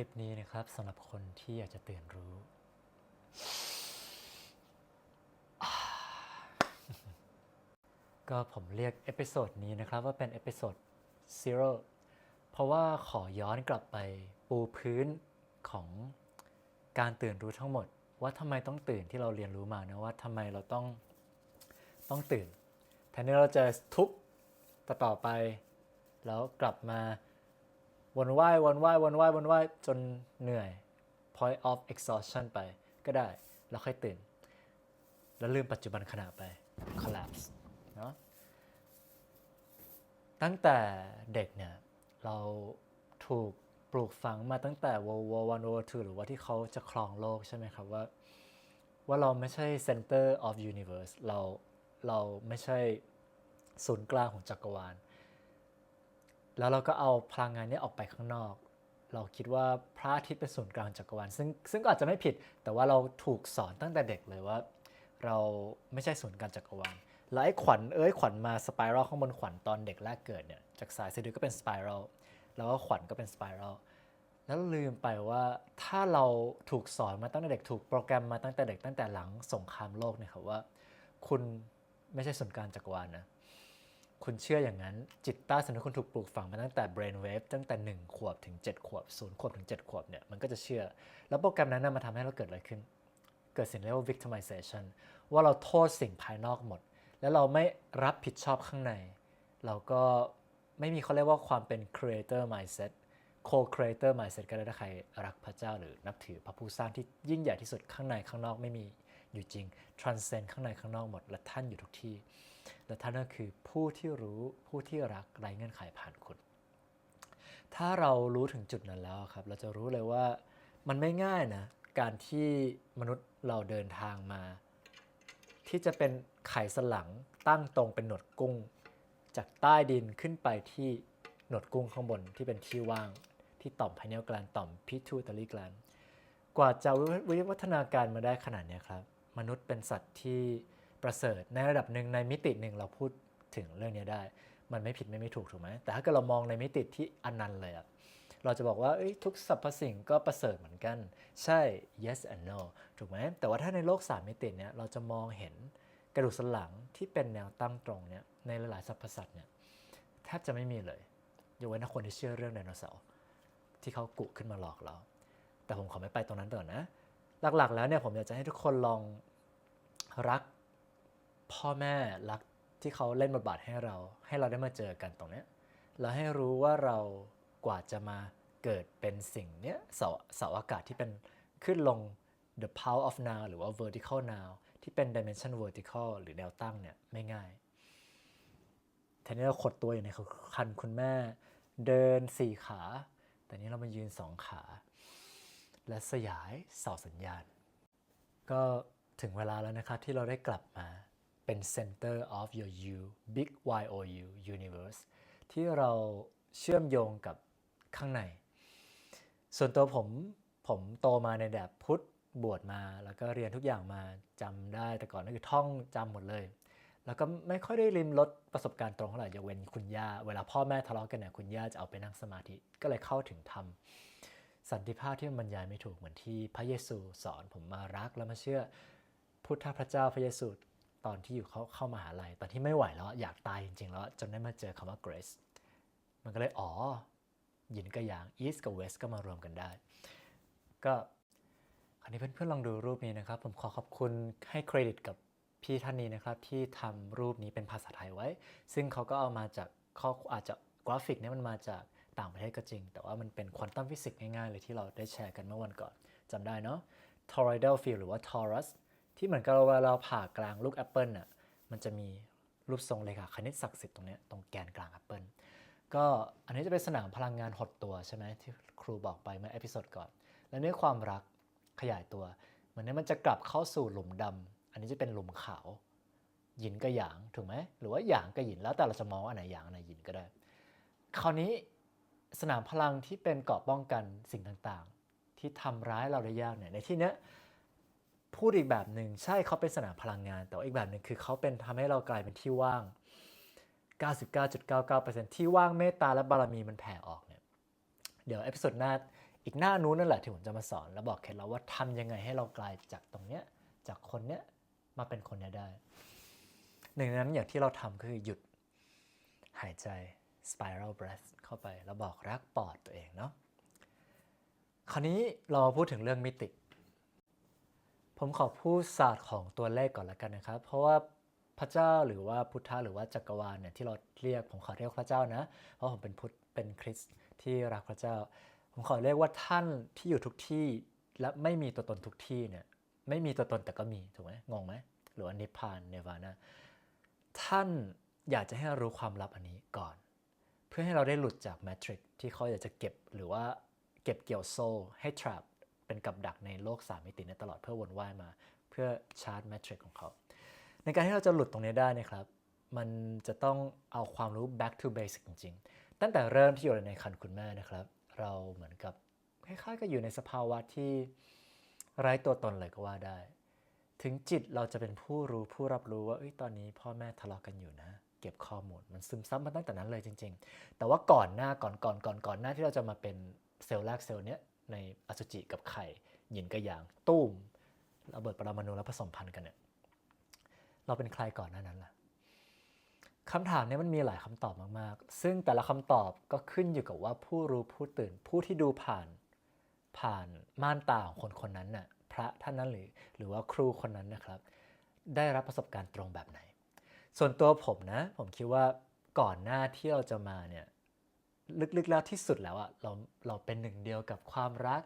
ลิปนี้นะครับสำหรับคนที่อยากจะตื่นรู้ ก็ผมเรียกเอพิโซดนี้นะครับว่าเป็นเอพิโซด zero เพราะว่าขอย้อนกลับไปปูพื้นของการตื่นรู้ทั้งหมด ว่าทำไมต้องตื่นที่เราเรียนรู้มานะว่าทำไมเราต้องต้องตื่นแทนที่เราจะทุกข์ต่อต่อไป แล้วกลับมา วนว่ายวนว่ายวนว่ายวนว่ายจนเหนื่อย point of exhaustion ไปก็ได้ แล้วค่อยตื่น แล้วลืมปัจจุบันขณะไป collapse เนาะตั้งแต่เด็กเนี่ย เราถูกปลูกฝังมาตั้งแต่ World War One World Two หรือว่าที่เขาจะครองโลกใช่ไหมครับว่า ว่าเราไม่ใช่ center of universe เราเราไม่ใช่ศูนย์กลางของจักรวาล แล้วเราก็เอาพลังงานนี้ออกไปข้างนอก เราคิดว่าพระอาทิตย์เป็นศูนย์กลางจักรวาลซึ่งซึ่งก็อาจจะไม่ผิด แต่ว่าเราถูกสอนตั้งแต่เด็กเลยว่า เราไม่ใช่ศูนย์กลางจักรวาลแล้วไอ้ขวัญเอ้ยขวัญมาสไปรัลข้างบนขวัญตอนเด็กแรกเกิดเนี่ยจากสายสะดือก็เป็นสไปรัลแล้วก็ขวัญก็เป็นสไปรัลแล้วลืมไปว่าถ้าเราถูกสอนมาตั้งแต่เด็กถูกโปรแกรมมาตั้งแต่เด็กตั้งแต่หลังสงครามโลกเนี่ยครับว่า คุณไม่ใช่ศูนย์กลางจักรวาลนะ คุณเชื่ออย่างนั้น จิตใต้สำนึกคุณถูกปลูกฝังมาตั้งแต่ brain wave ตั้งแต่ 1 ขวบถึง 7 ขวบ 0 ขวบถึง 7 ขวบเนี่ยมันก็จะเชื่อ แล้วโปรแกรมนั้นนะมาทำให้เราเกิดอะไรขึ้น เกิดสิ่งเรียกว่า victimization ว่าเราโทษสิ่งภายนอกหมด แล้วเราไม่รับผิดชอบข้างใน เราก็ไม่มีเขาเรียกว่าความเป็น creator mindset co-creator mindset ก็ได้ถ้าใครรักพระเจ้าหรือนับถือพระผู้สร้างที่ยิ่งใหญ่ที่สุดข้างในข้างนอกไม่มี อยู่จริง transcend ข้างในข้างนอกหมด และท่านอยู่ทุกที่ และท่านก็คือผู้ที่รู้ผู้ที่รักไร้เงื่อนไขผ่านคุณ ถ้าเรารู้ถึงจุดนั้นแล้วครับ เราจะรู้เลยว่ามันไม่ง่ายนะ การที่มนุษย์เราเดินทางมา ที่จะเป็นไขสลังตั้งตรงเป็นหนวดกุ้ง จากใต้ดินขึ้นไปที่หนวดกุ้งข้างบนที่เป็นที่ว่างที่ต่อมพเนียลกลานต่อมพิทูตารีกลานกว่าจะวิวัฒนาการมาได้ขนาดนี้ครับ มนุษย์เป็นสัตว์ที่ประเสริฐในระดับหนึ่งในมิติหนึ่งเราพูดถึงเรื่องนี้ได้ มันไม่ผิดไม่ไม่ถูกถูกไหมแต่ถ้าเกิดเรามองในมิติที่อนันต์เลยอะเราจะบอกว่าทุกสรรพสิ่งก็ประเสริฐเหมือนกัน ใช่ yes and no ถูกไหมแต่ว่าถ้าในโลกสามมิติเนี้ยเราจะมองเห็นกระดูกสันหลังที่เป็นแนวตั้งตรงเนี่ยในหลายๆสรรพสัตว์เนี่ยแทบจะไม่มีเลยยกเว้นคนที่เชื่อเรื่องไดโนเสาร์ที่เขากุขึ้นมาหลอกเรา แต่ผมขอไม่ไปตรงนั้นก่อนะ หลักๆ แล้วเนี่ยผมอยากจะให้ทุกคนลองรักพ่อแม่รักที่เขาเล่นบทบาทให้เรา ให้เราได้มาเจอกันตรงเนี้ยแล้วให้รู้ว่าเรากว่าจะมาเกิดเป็นสิ่งเนี้ยเสาเสาอากาศที่เป็นขึ้นลง the power of now หรือว่า vertical now ที่เป็น dimension vertical หรือแนวตั้งเนี่ยไม่ง่ายแทนที่เราขดตัวอยู่ในคันคุณแม่ เดินสี่ขา แต่นี้เรามายืนสองขา และสยายเสาสัญญาณ ก็ถึงเวลาแล้วนะครับที่เราได้กลับมาเป็น center of your you big y o u universe ที่เราเชื่อมโยงกับข้างใน ส่วนตัวผมผมโตมาในแบบพุทธบวชมา แล้วก็เรียนทุกอย่างมาจำได้แต่ก่อนนั่นคือท่องจำหมดเลย แล้วก็ไม่ค่อยได้ริมรถประสบการณ์ตรงเท่าไหร่ยกเว้นคุณย่า เวลาพ่อแม่ทะเลาะกันเนี่ยคุณย่าจะเอาไปนั่งสมาธิก็เลยเข้าถึงธรรม สันติภาพที่มันบรรยายไม่ถูกเหมือนที่พระเยซูสอนผมมารักแล้วมาเชื่อพุทธพระเจ้าพระเยซูตอนที่อยู่เขาเข้ามาหาลัยตอนที่ไม่ไหวแล้วอยากตายจริงๆแล้วจนได้มาเจอคำว่า grace มันก็เลยอ๋อหยินกับหยาง east กับ west ก็มารวมกันได้ ก็คราวนี้เพื่อนๆลองดูรูปนี้นะครับ ผมขอขอบคุณให้เครดิตกับพี่ท่านนี้นะครับที่ทำรูปนี้เป็นภาษาไทยไว้ ซึ่งเขาก็เอามาจากเขาอาจจะกราฟิกนี่ยมันมาจาก ต่างประเทศก็จริง แต่ว่ามันเป็นควอนตัมฟิสิกส์ง่ายๆเลยที่เราได้แชร์กันเมื่อวันก่อนจำได้เนาะ toroidal field หรือว่า torus ที่เหมือนกับเวลาเราผ่ากลางลูกแอปเปิลน่ะมันจะมีรูปทรงเลขาคณิตศักดิ์สิทธิ์ตรงนี้ตรงแกนกลางแอปเปิลก็อันนี้จะเป็นสนามพลังงานหดตัวใช่ไหมที่ครูบอกไปเมื่อเอพิโซดก่อน และเนื้อความรักขยายตัวเหมือนนี้มันจะกลับเข้าสู่หลุมดำอันนี้จะเป็นหลุมขาวหยินกับหยางถูกไหมหรือว่าหยางกับหยินแล้วแต่เราจะมองว่าอันไหนหยางอันไหนหยินก็ได้ คราวนี้ สนามพลังที่เป็นเกราะป้องกันสิ่งต่างๆ ที่ทำร้ายเราได้ยากเนี่ยในที่เนี้ยพูดอีกแบบหนึ่งใช่เขาเป็นสนามพลังงาน แต่ว่าอีกแบบหนึ่งคือเขาเป็นทำให้เรากลายเป็นที่ว่าง 99.99%ที่ว่างเมตตาและบารมีมันแผ่ออกเนี่ยเดี๋ยวเอพิโซดหน้าอีกหน้านู้นนั่นแหละที่ผมจะมาสอน แล้วบอกเคล็ดลับว่าทำยังไงให้เรากลายจากตรงเนี้ยจากคนเนี้ยมาเป็นคนเนี้ยได้หนึ่งในนั้นอย่างที่เราทำคือหยุดหายใจ spiral breath เข้าไปแล้วบอกรักปอดตัวเองเนาะคราวนี้เราพูดถึงเรื่องมิติ ผมขอพูดศาสตร์ของตัวเลขก่อนละกันนะครับ เพราะว่าพระเจ้าหรือว่าพุทธะหรือว่าจักรวาลเนี่ยที่เราเรียกผมขอเรียกพระเจ้านะ เพราะผมเป็นพุทธเป็นคริสต์ที่รักพระเจ้า ผมขอเรียกว่าท่านที่อยู่ทุกที่และไม่มีตัวตนทุกที่เนี่ยไม่มีตัวตนแต่ก็มีถูกไหมงงไหมหรือว่านิพพานเนวานะท่านอยากจะให้รู้ความลับอันนี้ก่อน เพื่อให้เราได้หลุดจากแมทริกที่เขาอยากจะเก็บหรือว่าเก็บเกี่ยวโซ่ให้ trap เป็นกับดักในโลกสามมิตินี้ตลอดเพื่อวนว่ายมา เพื่อชาร์จแมทริกของเขา ในการที่เราจะหลุดตรงนี้ได้นะครับ มันจะต้องเอาความรู้ back to basic จริงๆ ตั้งแต่เริ่มที่อยู่ในคันคุณแม่นะครับ เราเหมือนกับคล้ายๆกับอยู่ในสภาวะที่ไร้ตัวตนเลยก็ว่าได้ ถึงจิตเราจะเป็นผู้รู้ผู้รับรู้ว่าอตอนนี้พ่อแม่ทะเลาะกันอยู่นะ เก็บข้อมูล มันซึมซับมาตั้งแต่นั้นเลยจริง ๆ แต่ว่าก่อนหน้าก่อนก่อนก่อนก่อนหน้าที่เราจะมาเป็นเซลล์แรกเซลล์เนี้ยในอสุจิกับไข่หยินกับหยางตุ้มระเบิดปรมาณูแล้วผสมพันธุ์กันเนี่ยเราเป็นใครก่อนหน้านั้นล่ะคำถามเนี้มันมีหลายคำตอบมากๆ ซึ่งแต่ละคำตอบก็ขึ้นอยู่กับว่าผู้รู้ผู้ตื่นผู้ที่ดูผ่านผ่านม่านตาของคนคนนั้นน่ะพระท่านนั้นหรือหรือว่าครูคนนั้นนะครับ ได้รับประสบการณ์ตรงแบบไหน ส่วนตัวผมนะ ผมคิดว่าก่อนหน้าที่เราจะมาเนี่ยลึกๆแล้วที่สุดแล้วอะเราเราเป็นหนึ่งเดียวกับความรัก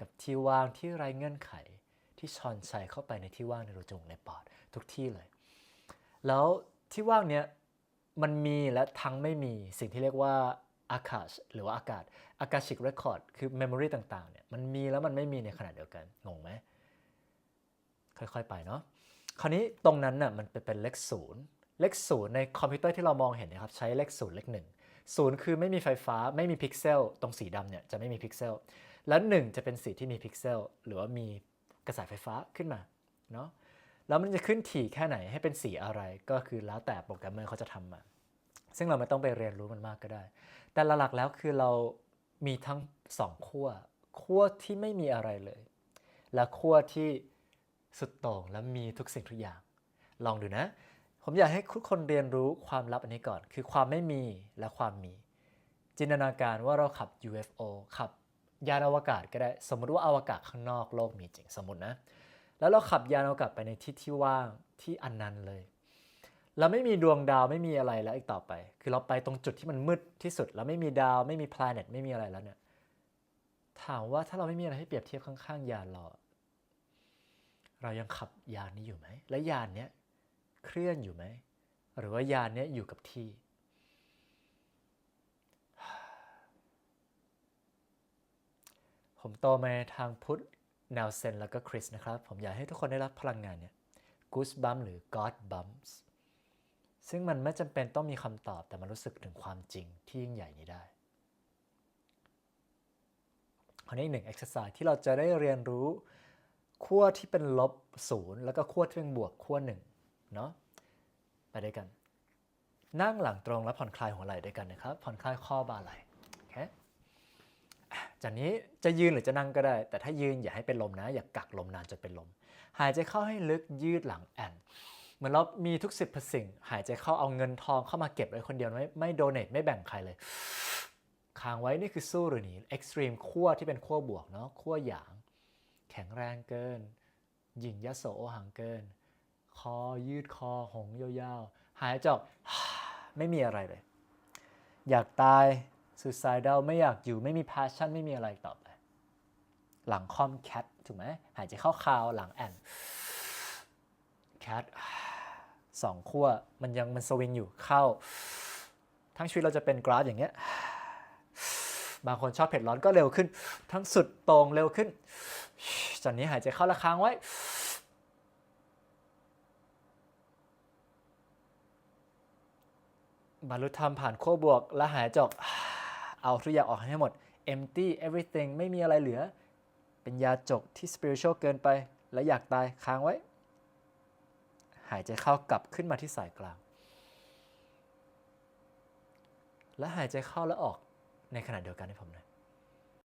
กับที่ว่างที่ไร้เงื่อนไข ที่ชอนชัยเข้าไปในที่ว่างในรูจมูกในปอดทุกที่เลย แล้วที่ว่างเนี้ยมันมีและทั้งไม่มีสิ่งที่เรียกว่าอากาศหรือว่าอากาศอากาชิกเรคคอร์ดคือเมมโมรีต่างๆเนี่ยมันมีแล้วมันไม่มีในขณะเดียวกันงงไหมค่อยๆไปเนาะ คราวนี้ตรงนั้นน่ะมันเป็นเป็นเลขศูนย์เลขศูนย์ในคอมพิวเตอร์ที่เรามองเห็นนะครับใช้เลขศูนย์เลขหนึ่งศูนย์คือไม่มีไฟฟ้าไม่มีพิกเซลตรงสีดำเนี่ยจะไม่มีพิกเซลแล้วหนึ่งจะเป็นสีที่มีพิกเซลหรือว่ามีกระแสไฟฟ้าขึ้นมาเนาะแล้วมันจะขึ้นถี่แค่ไหนให้เป็นสีอะไรก็คือแล้วแต่โปรแกรมเมอร์เขาจะทำมา ซึ่งเราไม่ต้องไปเรียนรู้มันมากก็ได้ แต่หลักๆแล้วคือเรามีทั้งสองขั้วขั้วที่ไม่มีอะไรเลย และขั้วที่ สุดโต่งและมีทุกสิ่งทุกอย่าง ลองดูนะ ผมอยากให้ทุกคนเรียนรู้ความลับอันนี้ก่อน คือความไม่มีและความมี จินตนาการว่าเราขับ UFO ขับยานอวกาศก็ได้ สมมติว่าอวกาศข้างนอกโลกมีจริงสมมตินะ แล้วเราขับยานอวกาศไปในที่ที่ว่างที่อันนั้นเลยเราไม่มีดวงดาวไม่มีอะไรแล้วอีกต่อไป คือเราไปตรงจุดที่มันมืดที่สุดแล้วไม่มีดาวไม่มี planet ไม่มีอะไรแล้วเนี่ย ถามว่าถ้าเราไม่มีอะไรให้เปรียบเทียบข้างๆยานเรา เรายังขับยานนี้อยู่ไหม และยานเนี้ยเคลื่อนอยู่ไหม หรือว่ายานเนี้ยอยู่กับที่ ผมโตมาทางพุทธแนวเซนแล้วก็คริสนะครับ ผมอยากให้ทุกคนได้รับพลังงานเนี่ย goose bump หรือ god bumps ซึ่งมันไม่จำเป็นต้องมีคำตอบแต่มันรู้สึกถึงความจริงที่ยิ่งใหญ่นี้ได้อันนี้หนึ่ง exercise ที่เราจะได้เรียนรู้ ขั้วที่เป็นลบศูนย์แล้วก็ขั้วที่เป็นบวกขั้วหนึ่งเนาะไปด้วยกัน นั่งหลังตรงและผ่อนคลายหัวไหล่ด้วยกันนะครับ ผ่อนคลายข้อบ่าไหล่โอเคอะจากนี้จะยืนหรือจะนั่งก็ได้ แต่ถ้ายืนอย่าให้เป็นลมนะ อย่ากักลมนานจนเป็นลม หายใจเข้าให้ลึกยืดหลังแอนเหมือนเรามีทุกสิบสิ่ง หายใจเข้าเอาเงินทองเข้ามาเก็บไว้คนเดียวไม่ไม่โดเนทไม่แบ่งใครเลยค้างไว้นี่คือสู้หรือหนีเอ็กซ์ตรีมขั้วที่เป็นขั้วบวกเนาะขั้วหยาง แข็งแรงเกิน หยิ่งยโสหังเกิน คอยืดคอหงยาวๆ หายใจอกไม่มีอะไรเลย อยากตาย suicidal ไม่อยากอยู่ไม่มี passion ไม่มีอะไรอีกต่อไป หลังคอมแคทถูกไหมหายใจเข้าคาวหลังแอนแคทสองขั้วมันยังมันสวิงอยู่เข้า ทั้งชีวิตเราจะเป็นกราฟอย่างเงี้ย บางคนชอบเผ็ดร้อนก็เร็วขึ้น ทั้งสุดตรงเร็วขึ้นจากนี้หายใจเข้าและค้างไว้บรรลุธรรมผ่านขั้วบวก และหายจอกเอาทุกอย่างออกให้หมด empty everything ไม่มีอะไรเหลือ เป็นยาจกที่ spiritual เกินไป และอยากตายค้างไว้ หายใจเข้ากลับขึ้นมาที่สายกลาง และหายใจเข้าและออก ในขณะเดียวกันให้ผมหน่อย